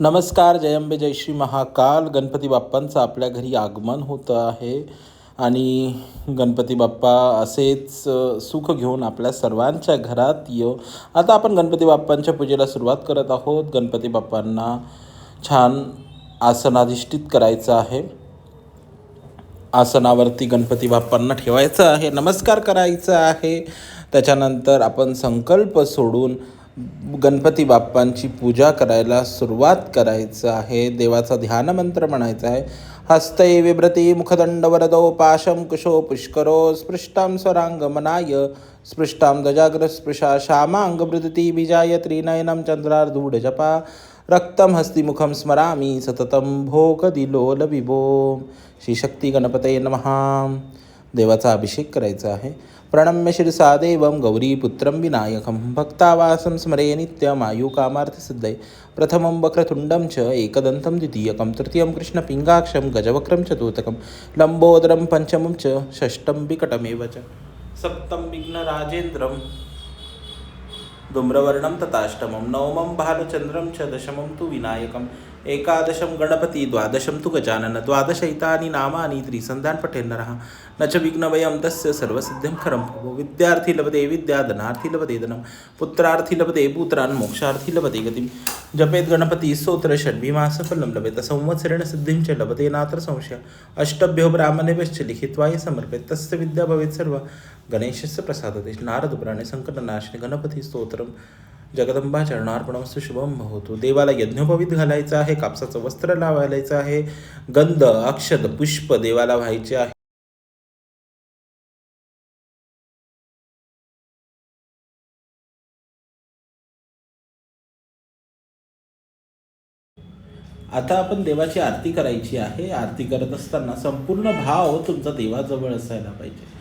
नमस्कार जयंबे जय श्री महाकाल. गणपती बाप्पांचं आपल्या घरी आगमन होतं आहे. आणि गणपती बाप्पा असेच सुख घेऊन आपल्या सर्वांच्या घरात येऊ. आता आपण गणपती बाप्पांच्या पूजेला सुरुवात करत आहोत. गणपती बाप्पांना छान आसनाधिष्ठित करायचं आहे. आसनावरती गणपती बाप्पांना ठेवायचं आहे. नमस्कार करायचा आहे. त्याच्यानंतर आपण संकल्प सोडून गणपती बाप्पांची पूजा करायला सुरुवात करायचं आहे. देवाचा ध्यान मंत्र म्हणायचा आहे. हस्तै विभ्रती मुखदंडवरदो पाशं कुशो पुष्करो स्पृष्टां स्वरांगमनाय स्पृष्टां गजाग्र स्पृशा बीजाय त्रिनयनं चन्द्रार्धूढजपा रक्तं हस्तिमुखं स्मरामि सततं भोगदिलोलविभो. श्रीशक्ती गणपते नमः. देवाचा अभिषेक करायचा आहे. ప్రణమ్య శిరసాదేవం గౌరీపుత్రం వినాయకం భక్తావాసం స్మరే నిత్యం ఆయుకామార్థసిద్ధై ప్రథమం వక్రతుండం చ ఏకదంతం ద్వితీయకం తృతీయం కృష్ణ పింగాక్షం గజవక్రం చతుర్థకం లంబోదరం పంచమం చ షష్టం వికటమేవ చ సప్తం విఘ్నరాజేంద్రం ధూమ్రవర్ణం తథాష్టమం నవమం భానుచంద్రం చ దశమం తు వినాయకం एकादशं गणपति द्वादशं तु गजानन द्वादशैतानि नामानि त्रिसन्धान् पठेन्नरः। न च विघ्नवयं तस्य सर्वसिद्धिं खरं प्रभो विद्यार्थी लभते विद्या धनार्थी लभते धनं पुत्रार्थी लभते पुत्रान् मोक्षार्थी लभते गतिं। जपेत् गणपती स्तोत्र षड्भिमासफलं लभेत संवत्सरेण सिद्धिं च लभते नात्र संशय। अष्टभ्यो ब्राह्मणेभ्यश्च लिखित्वा ये समर्पेत् तस्य विद्या भवेत् सर्व। गणेशस्य प्रसादते नारदपुराणे सङ्कटनाश्र गणपतिस्तोत्रं जगदंबा चरणार्पणमस्तु शुभम होतो देवाला यज्ञोपवीत घालायचं आहे कापसाचं वस्त्र लावायचं आहे गंध अक्षत पुष्प देवाला व्हायचे आहे. आता आपण देवाची आरती करायची आहे. आरती करत असताना संपूर्ण भाव तुमचा देवाजवळ असायला पाहिजे.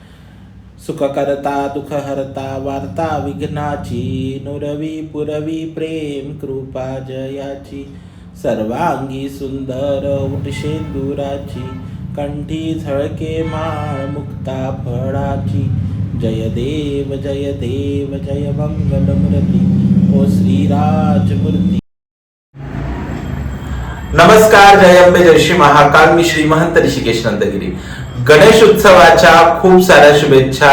सुखकरता करता वार्ता विघ्नाची नुरवी पुरवी प्रेम कृपा जयाची सर्वांगी सुंदर उठशेंदुराची कंठी झळके माळ मुक्ता फळाची जय देव जय देव जय मंगलमूर्ती ओ श्रीराजमूर्ती नमस्कार जय अंबे जय श्री महाकाल मी श्री महंत ऋषिकेश नंदगिरी. गणेश उत्सवाच्या खूप साऱ्या शुभेच्छा.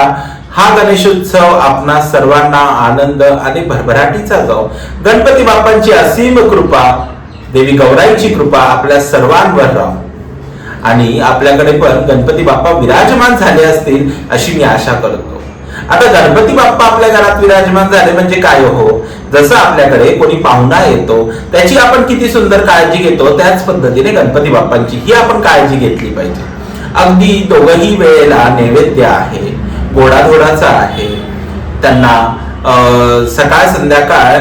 हा गणेश उत्सव आपणा सर्वांना आनंद आणि भरभराटीचा जाओ गणपती बाप्पांची असीम कृपा देवी गौराईची कृपा आपल्या सर्वांवर राहो. आणि आपल्याकडे पण गणपती बाप्पा विराजमान झाले असतील अशी मी आशा करतो. आता गणपती बाप्पा आपल्या घरात विराजमान झाले म्हणजे काय हो? जसं आपल्याकडे कोणी पाहुणा येतो त्याची आपण किती सुंदर काळजी घेतो त्याच पद्धतीने गणपती बाप्पांची ही आपण काळजी घेतली पाहिजे. अगदी दोघही वेळेला नैवेद्य आहे गोडाधोडाचा आहे. त्यांना अं, सकाळ संध्याकाळ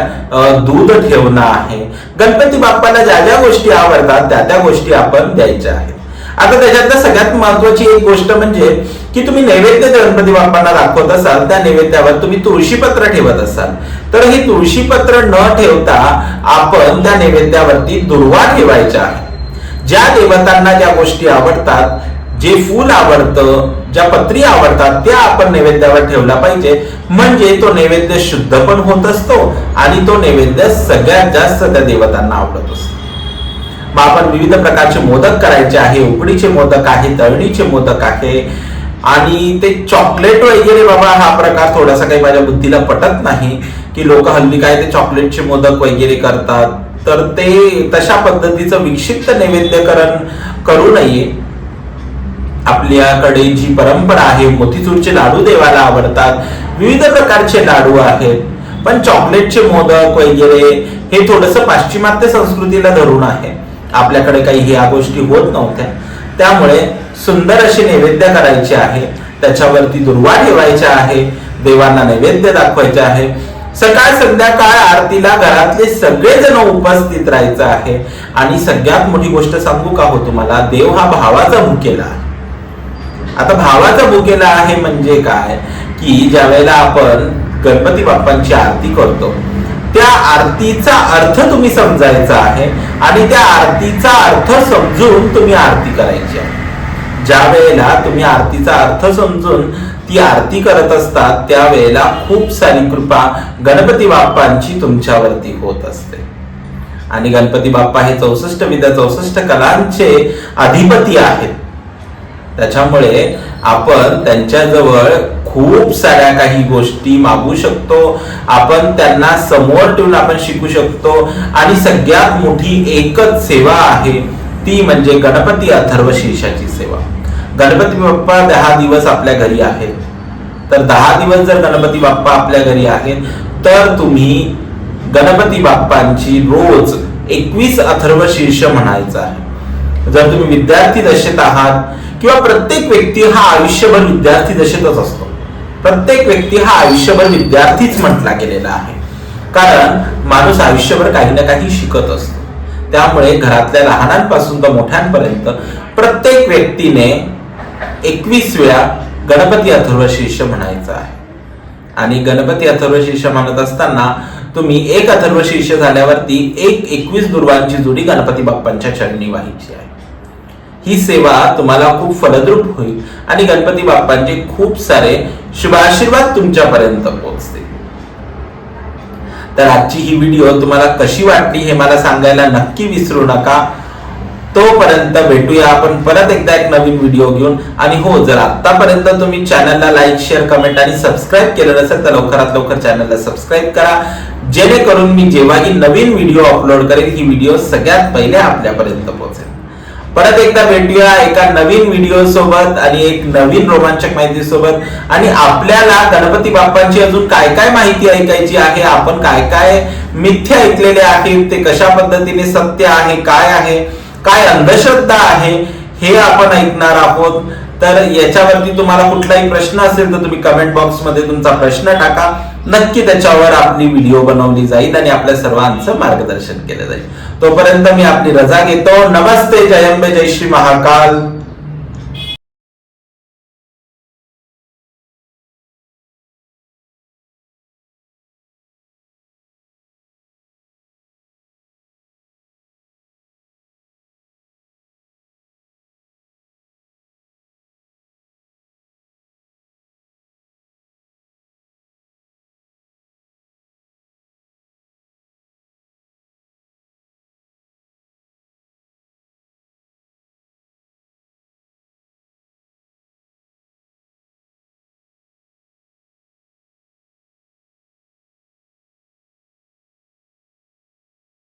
दूध ठेवणं आहे. गणपती बाप्पाला ज्या ज्या गोष्टी आवडतात त्या त्या गोष्टी आपण द्यायच्या आहेत. आता त्याच्यातल्या सगळ्यात महत्वाची एक गोष्ट म्हणजे की तुम्ही नैवेद्य गणपती बाप्पांना दाखवत असाल त्या नैवेद्यावर तुम्ही तुळशीपत्र ठेवत असाल. तर हे तुळशीपत्र न ठेवता आपण त्या नैवेद्यावरती दुर्वा ठेवायच्या आहे. ज्या देवतांना ज्या गोष्टी आवडतात जे फूल आवडतं ज्या पत्री आवडतात त्या आपण नैवेद्यावर ठेवला पाहिजे. म्हणजे तो नैवेद्य शुद्ध पण होत असतो आणि तो नैवेद्य सगळ्यात जास्त त्या देवतांना आवडत असतो. मग आपण विविध प्रकारचे मोदक करायचे आहे. उकडीचे मोदक आहे तळणीचे मोदक आहे. आणि ते चॉकलेट वगैरे बाबा हा प्रकार थोडासा काही माझ्या बुद्धीला पटत नाही की लोक हल्ली काय ते चॉकलेटचे मोदक वगैरे करतात. तर ते तशा पद्धतीचं विक्षिप्त नैवेद्यकरण करू नये. आपल्याकडे जी परंपरा आहे मोतीचूरचे लाडू देवाला आवडतात विविध प्रकारचे लाडू आहेत. पण चॉकलेटचे मोदक वगैरे हे थोडस पाश्चिमात्य संस्कृतीला धरून आहे. आपल्याकडे काही ह्या गोष्टी होत नव्हत्या. त्यामुळे सुंदर अशी नैवेद्य करायची आहे. त्याच्यावरती दुर्वा ठेवायच्या आहे. देवांना नैवेद्य दाखवायचे आहे. सकाळ संध्याकाळ आरतीला घरातले सगळेजण उपस्थित राहायचं आहे. आणि सगळ्यात मोठी गोष्ट सांगू का हो तुम्हाला? देव हा भावाचा मुकेला आहे. आता भावाचा भुकेला आहे म्हणजे काय? की ज्या वेळेला आपण गणपती बाप्पांची आरती करतो त्या आरतीचा अर्थ तुम्ही समजायचा आहे आणि त्या आरतीचा अर्थ समजून तुम्ही आरती करायची आहे. ज्या वेळेला तुम्ही आरतीचा अर्थ समजून ती आरती करत असतात त्यावेळेला खूप सारी कृपा गणपती बाप्पांची तुमच्यावरती होत असते. आणि गणपती बाप्पा हे चौसष्ट विद्या चौसष्ट कलांचे अधिपती आहेत. त्याच्यामुळे आपण त्यांच्याजवळ खूप साऱ्या काही गोष्टी मागू शकतो. आपण त्यांना समोर ठेवून आपण शिकू शकतो. आणि सगळ्यात मोठी एकच सेवा आहे ती म्हणजे गणपती अथर्व शीर्षाची सेवा. गणपती बाप्पा दहा दिवस आपल्या घरी आहेत. तर दहा दिवस जर गणपती बाप्पा आपल्या घरी आहेत तर तुम्ही गणपती बाप्पांची रोज एकवीस अथर्व शीर्ष म्हणायचं आहे. जर तुम्ही विद्यार्थी दशेत आहात किंवा प्रत्येक व्यक्ती हा आयुष्यभर विद्यार्थी दशेतच असतो. प्रत्येक व्यक्ती हा आयुष्यभर विद्यार्थीच म्हटला गेलेला आहे. कारण माणूस आयुष्यभर काही ना काही शिकत असतो. त्यामुळे घरातल्या लहानांपासून तर मोठ्यांपर्यंत प्रत्येक व्यक्तीने एकवीस वेळा गणपती अथर्व शीर्ष म्हणायचं आहे. आणि गणपती अथर्व शीर्ष म्हणत असताना तुम्ही एक अथर्व शीर्ष झाल्यावरती एक एकवीस दुर्वांची जोडी गणपती बाप्पांच्या चरणी व्हायची आहे. ही सेवा तुम्हाला खूप फलद्रूप होईल. आणि गणपती बाप्पांचे खूप सारे शुभाशीर्वाद तुमच्यापर्यंत पोहोचतील. तर आजची ही व्हिडिओ तुम्हाला कशी वाटली हे मला सांगायला नक्की विसरू नका. तोपर्यंत भेटूया आपण परत एकदा एक नवीन व्हिडिओ घेऊन. आणि हो जर आतापर्यंत तुम्ही चॅनलला लाईक शेअर कमेंट आणि सबस्क्राईब केलं नसेल तर लवकरात लवकर चॅनलला सबस्क्राईब करा. जेणेकरून मी जेव्हाही नवीन व्हिडिओ अपलोड करेन ही व्हिडिओ सगळ्यात पहिले आपल्यापर्यंत पोहोचेल. परत एकदा भेटूया एका नवीन व्हिडिओ सोबत आणि एक नवीन रोमांचक माहिती सोबत. आणि आपल्याला गणपती बाप्पांची अजून काय काय माहिती ऐकायची आहे? आपण काय काय मिथ्या ऐकलेले आहे ते कशा पद्धतीने सत्य आहे? काय आहे? काय अंधश्रद्धा आहे? हे आपण ऐकणार आहोत. तर याच्यावरती तुम्हाला कुठलाही प्रश्न असेल तर तुम्ही कमेंट बॉक्समध्ये तुमचा प्रश्न टाका. नक्की त्याच्यावर आपली व्हिडिओ बनवली जाईल आणि आपल्या सर्वांचं मार्गदर्शन केलं जाईल. तोपर्यंत मी आपली रजा घेतो. नमस्ते जयंबे जय श्री महाकाल.